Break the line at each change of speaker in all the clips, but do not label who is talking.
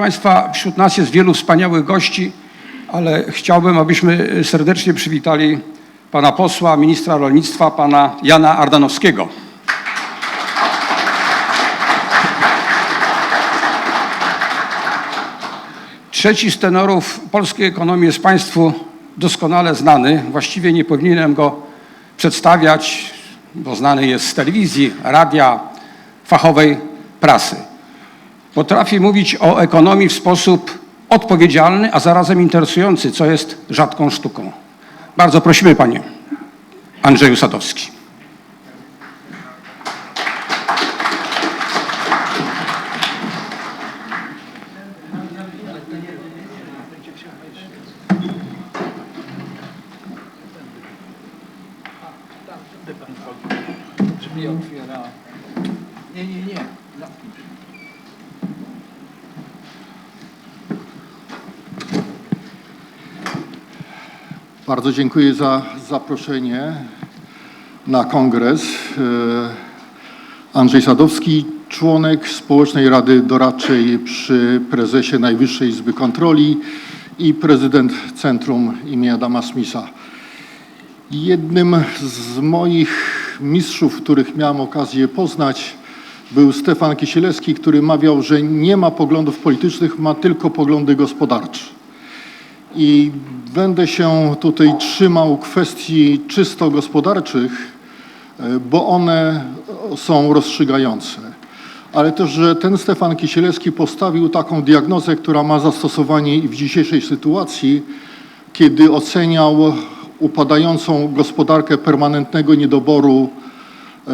Państwa, wśród nas jest wielu wspaniałych gości, ale chciałbym, abyśmy serdecznie przywitali pana posła, ministra rolnictwa, pana Jana Ardanowskiego. Trzeci z tenorów polskiej ekonomii jest Państwu doskonale znany. Właściwie nie powinienem go przedstawiać, bo znany jest z telewizji, radia, fachowej prasy. Potrafi mówić o ekonomii w sposób odpowiedzialny, a zarazem interesujący, co jest rzadką sztuką. Bardzo prosimy, panie Andrzeju Sadowski.
Nie, nie, nie. No.
Bardzo dziękuję za zaproszenie na kongres. E, Andrzej Sadowski, członek Społecznej Rady Doradczej przy prezesie Najwyższej Izby Kontroli i prezydent Centrum imienia Adama Smitha. Jednym z moich mistrzów, których miałem okazję poznać, był Stefan Kisielewski, który mawiał, że nie ma poglądów politycznych, ma tylko poglądy gospodarcze. I będę się tutaj trzymał kwestii czysto gospodarczych, e, bo one są rozstrzygające. Ale też, że ten Stefan Kisielewski postawił taką diagnozę, która ma zastosowanie i w dzisiejszej sytuacji, kiedy oceniał upadającą gospodarkę permanentnego niedoboru e,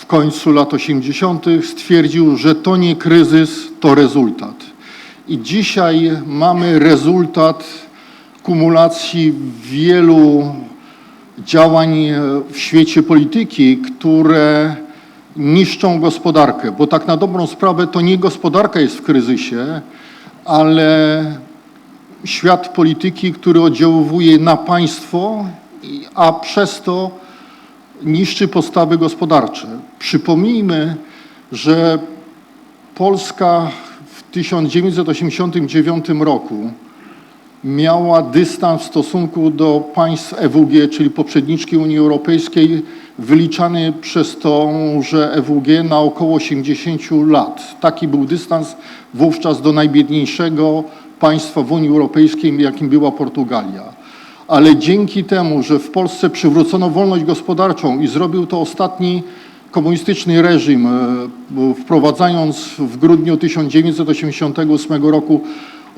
w końcu lat 80., stwierdził, że to nie kryzys, to rezultat. I dzisiaj mamy rezultat kumulacji wielu działań e, w świecie polityki, które niszczą gospodarkę, bo tak na dobrą sprawę to nie gospodarka jest w kryzysie, ale świat polityki, który oddziałuje na państwo, a przez to niszczy podstawy gospodarcze. Przypomnijmy, że Polska 1989 roku miała dystans w stosunku do państw EWG, czyli poprzedniczki Unii Europejskiej, wyliczany przez to, że EWG na około 80 lat. Taki był dystans wówczas do najbiedniejszego państwa w Unii Europejskiej, jakim była Portugalia. Ale dzięki temu, że w Polsce przywrócono wolność gospodarczą i zrobił to ostatni komunistyczny reżim, e, wprowadzając w grudniu 1988 roku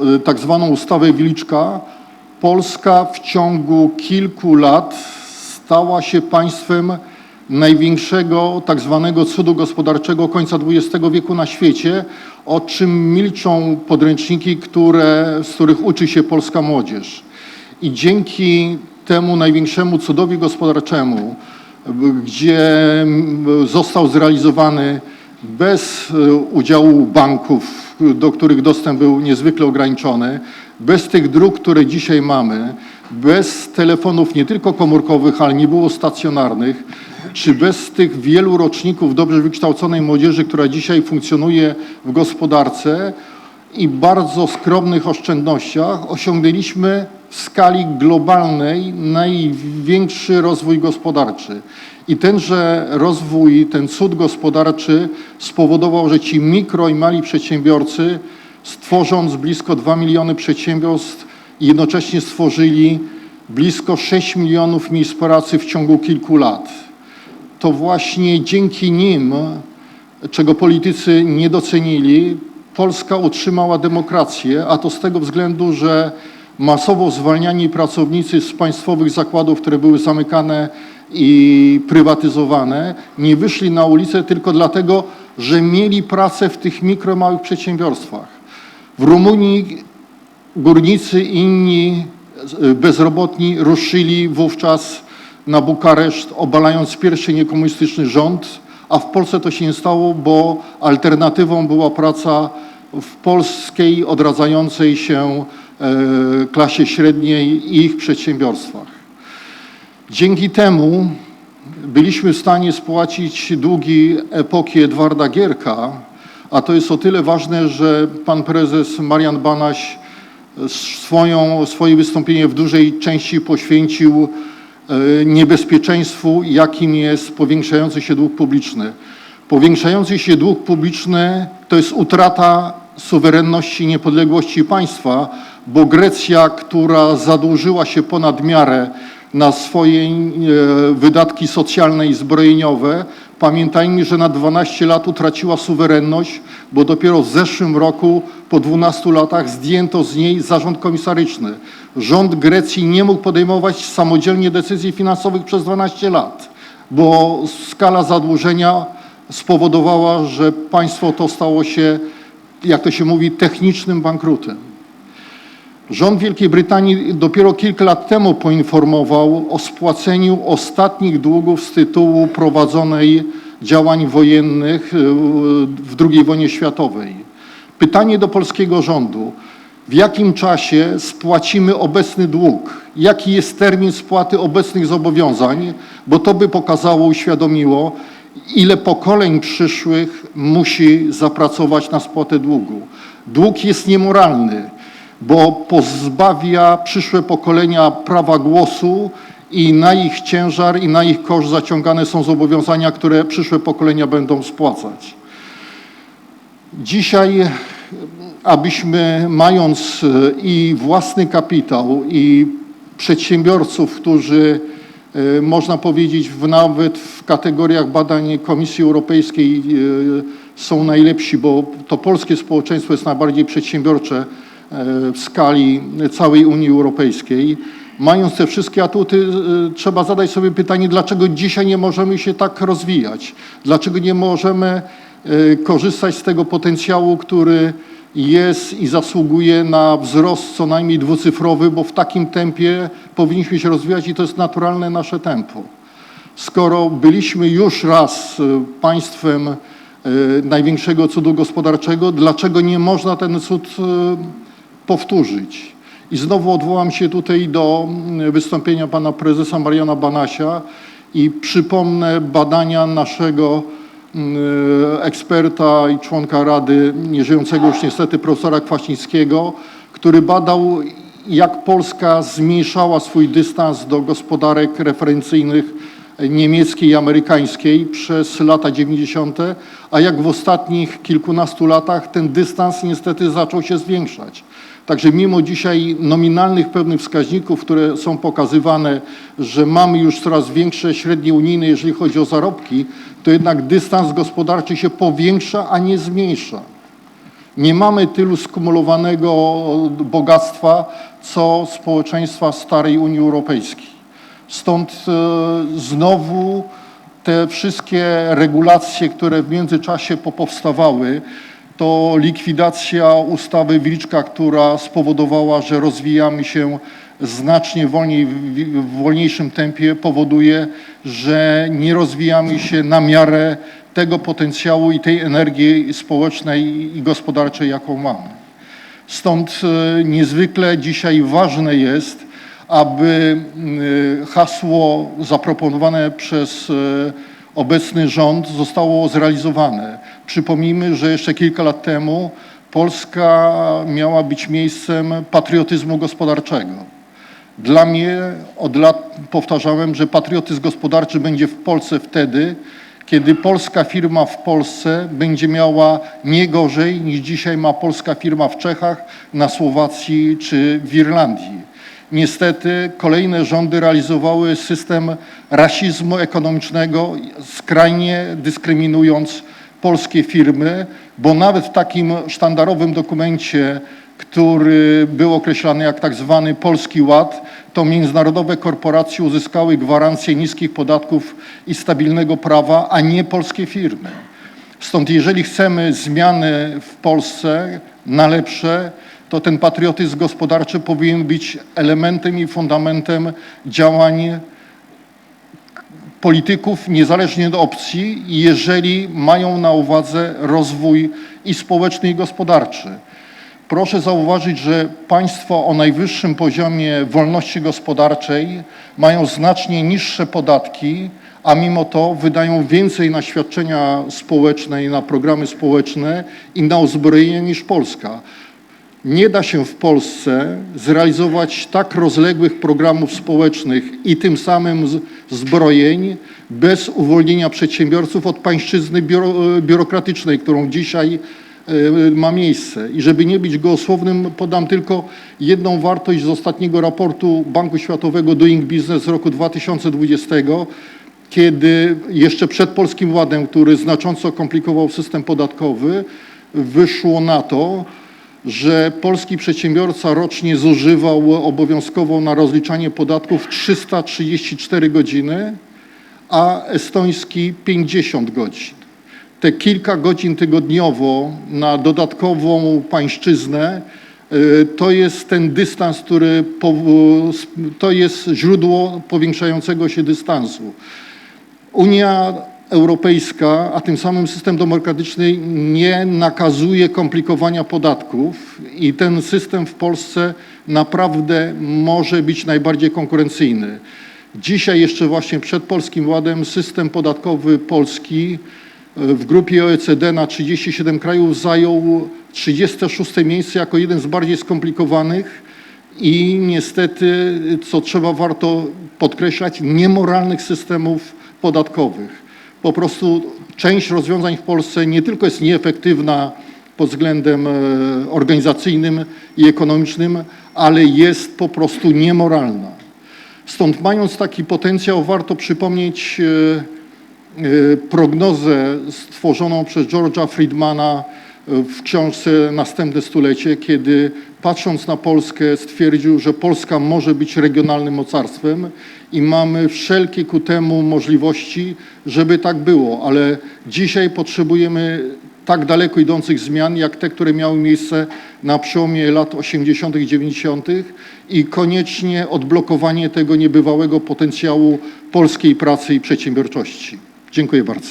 e, tak zwaną ustawę Wiliczka, Polska w ciągu kilku lat stała się państwem największego tak zwanego cudu gospodarczego końca XX wieku na świecie, o czym milczą podręczniki, które, z których uczy się polska młodzież. I dzięki temu największemu cudowi gospodarczemu, gdzie został zrealizowany bez e, udziału banków, do których dostęp był niezwykle ograniczony, bez tych dróg, które dzisiaj mamy, bez telefonów nie tylko komórkowych, ale nie było stacjonarnych, czy bez tych wielu roczników dobrze wykształconej młodzieży, która dzisiaj funkcjonuje w gospodarce i bardzo skromnych oszczędnościach, osiągnęliśmy skali globalnej największy rozwój gospodarczy. I tenże rozwój, ten cud gospodarczy spowodował, że ci mikro i mali przedsiębiorcy, stworząc blisko 2 miliony przedsiębiorstw, jednocześnie stworzyli blisko 6 milionów miejsc pracy w ciągu kilku lat to właśnie dzięki nim, czego politycy nie docenili, Polska utrzymała demokrację, a to z tego względu, że masowo zwalniani pracownicy z państwowych zakładów, które były zamykane i prywatyzowane, nie wyszli na ulicę tylko dlatego, że mieli pracę w tych mikro, małych przedsiębiorstwach. W Rumunii górnicy i inni e, bezrobotni ruszyli wówczas na Bukareszt, obalając pierwszy niekomunistyczny rząd, a w Polsce to się nie stało, bo alternatywą była praca w polskiej, odradzającej się klasie średniej i ich przedsiębiorstwach. Dzięki temu byliśmy w stanie spłacić długi epoki Edwarda Gierka, A to jest o tyle ważne, że pan prezes Marian Banaś e, swoją, swoje wystąpienie w dużej części poświęcił e, niebezpieczeństwu, jakim jest powiększający się dług publiczny. Powiększający się dług publiczny to jest utrata suwerenności i niepodległości państwa, bo Grecja, która zadłużyła się ponad miarę na swoje e, wydatki socjalne i zbrojeniowe, pamiętajmy, że na 12 lat utraciła suwerenność, bo dopiero w zeszłym roku, po 12 latach, zdjęto z niej zarząd komisaryczny. Rząd Grecji nie mógł podejmować samodzielnie decyzji finansowych przez 12 lat, bo skala zadłużenia spowodowała, że państwo to stało się, jak to się mówi, technicznym bankrutem. Rząd Wielkiej Brytanii dopiero kilka lat temu poinformował o spłaceniu ostatnich długów z tytułu prowadzonej działań wojennych y, w II wojnie światowej. Pytanie do polskiego rządu. W jakim czasie spłacimy obecny dług? Jaki jest termin spłaty obecnych zobowiązań? Bo to by pokazało, uświadomiło, ile pokoleń przyszłych musi zapracować na spłatę długu. Dług jest niemoralny bo pozbawia przyszłe pokolenia prawa głosu i na ich ciężar i na ich koszt zaciągane są zobowiązania, które przyszłe pokolenia będą spłacać. Dzisiaj, abyśmy mając e, i własny kapitał, i przedsiębiorców, którzy można powiedzieć w, nawet w kategoriach badań Komisji Europejskiej e, są najlepsi, bo to polskie społeczeństwo jest najbardziej przedsiębiorcze w skali całej Unii Europejskiej. Mając te wszystkie atuty, y, trzeba zadać sobie pytanie, dlaczego dzisiaj nie możemy się tak rozwijać? Dlaczego nie możemy y, korzystać z tego potencjału, który jest i zasługuje na wzrost co najmniej dwucyfrowy, bo w takim tempie powinniśmy się rozwijać i to jest naturalne nasze tempo. Skoro byliśmy już raz y, państwem największego cudu gospodarczego, dlaczego nie można ten cud powtórzyć. I znowu odwołam się tutaj do mm, wystąpienia pana prezesa Mariana Banasia i przypomnę badania naszego eksperta i członka Rady, nieżyjącego już niestety profesora Kwaśnickiego, który badał, jak Polska zmniejszała swój dystans do gospodarek referencyjnych niemieckiej i amerykańskiej przez lata 90., a jak w ostatnich kilkunastu latach ten dystans niestety zaczął się zwiększać. Także mimo dzisiaj nominalnych pewnych wskaźników, które są pokazywane, że mamy już coraz większe średnie unijne, jeżeli chodzi o zarobki, to jednak dystans gospodarczy się powiększa, a nie zmniejsza. Nie mamy tylu skumulowanego bogactwa, co społeczeństwa starej Unii Europejskiej. Stąd e, znowu te wszystkie regulacje, które w międzyczasie popowstawały, to likwidacja ustawy Wilczka, która spowodowała, że rozwijamy się znacznie wolniej, w wolniejszym tempie, powoduje, że nie rozwijamy się na miarę tego potencjału i tej energii społecznej i gospodarczej, jaką mamy. Stąd e, niezwykle dzisiaj ważne jest, aby e, hasło zaproponowane przez e, obecny rząd zostało zrealizowane. Przypomnijmy, że jeszcze kilka lat temu Polska miała być miejscem patriotyzmu gospodarczego. Dla mnie od lat powtarzałem, że patriotyzm gospodarczy będzie w Polsce wtedy, kiedy polska firma w Polsce będzie miała nie gorzej niż dzisiaj ma polska firma w Czechach, na Słowacji czy w Irlandii. Niestety kolejne rządy realizowały system rasizmu ekonomicznego, skrajnie dyskryminując polskie firmy, bo nawet w takim sztandarowym dokumencie, który był określany jak tak zwany Polski Ład, to międzynarodowe korporacje uzyskały gwarancję niskich podatków i stabilnego prawa, a nie polskie firmy. Stąd jeżeli chcemy zmiany w Polsce na lepsze, to ten patriotyzm gospodarczy powinien być elementem i fundamentem działań polityków, niezależnie od opcji, jeżeli mają na uwadze rozwój i społeczny, i gospodarczy. Proszę zauważyć, że państwo o najwyższym poziomie wolności gospodarczej mają znacznie niższe podatki, a mimo to wydają więcej na świadczenia społeczne i na programy społeczne i na uzbrojenie niż Polska. Nie da się w Polsce zrealizować tak rozległych programów społecznych i tym samym zbrojeń bez uwolnienia przedsiębiorców od pańszczyzny biuro, biurokratycznej, którą dzisiaj e, ma miejsce. I żeby nie być gołosłownym, podam tylko jedną wartość z ostatniego raportu Banku Światowego Doing Business z roku 2020, kiedy jeszcze przed Polskim Ładem, który znacząco komplikował system podatkowy, wyszło na to, że polski przedsiębiorca rocznie zużywał obowiązkowo na rozliczanie podatków 334 godziny, a estoński 50 godzin. Te kilka godzin tygodniowo na dodatkową pańszczyznę y, to jest ten dystans, który to jest źródło powiększającego się dystansu. Unia Europejska, a tym samym system demokratyczny nie nakazuje komplikowania podatków i ten system w Polsce naprawdę może być najbardziej konkurencyjny. Dzisiaj jeszcze właśnie przed Polskim Ładem system podatkowy polski w grupie OECD na 37 krajów zajął 36 miejsce jako jeden z bardziej skomplikowanych i niestety, co trzeba warto podkreślać, niemoralnych systemów podatkowych. Po prostu część rozwiązań w Polsce nie tylko jest nieefektywna pod względem e, organizacyjnym i ekonomicznym, ale jest po prostu niemoralna. Stąd mając taki potencjał, warto przypomnieć e, e, prognozę stworzoną przez George'a Friedmana e, w książce Następne stulecie, kiedy patrząc na Polskę stwierdził, że Polska może być regionalnym mocarstwem i mamy wszelkie ku temu możliwości, żeby tak było, ale dzisiaj potrzebujemy tak daleko idących zmian, jak te, które miały miejsce na przełomie lat 80. i 90. i koniecznie odblokowanie tego niebywałego potencjału polskiej pracy i przedsiębiorczości. Dziękuję bardzo.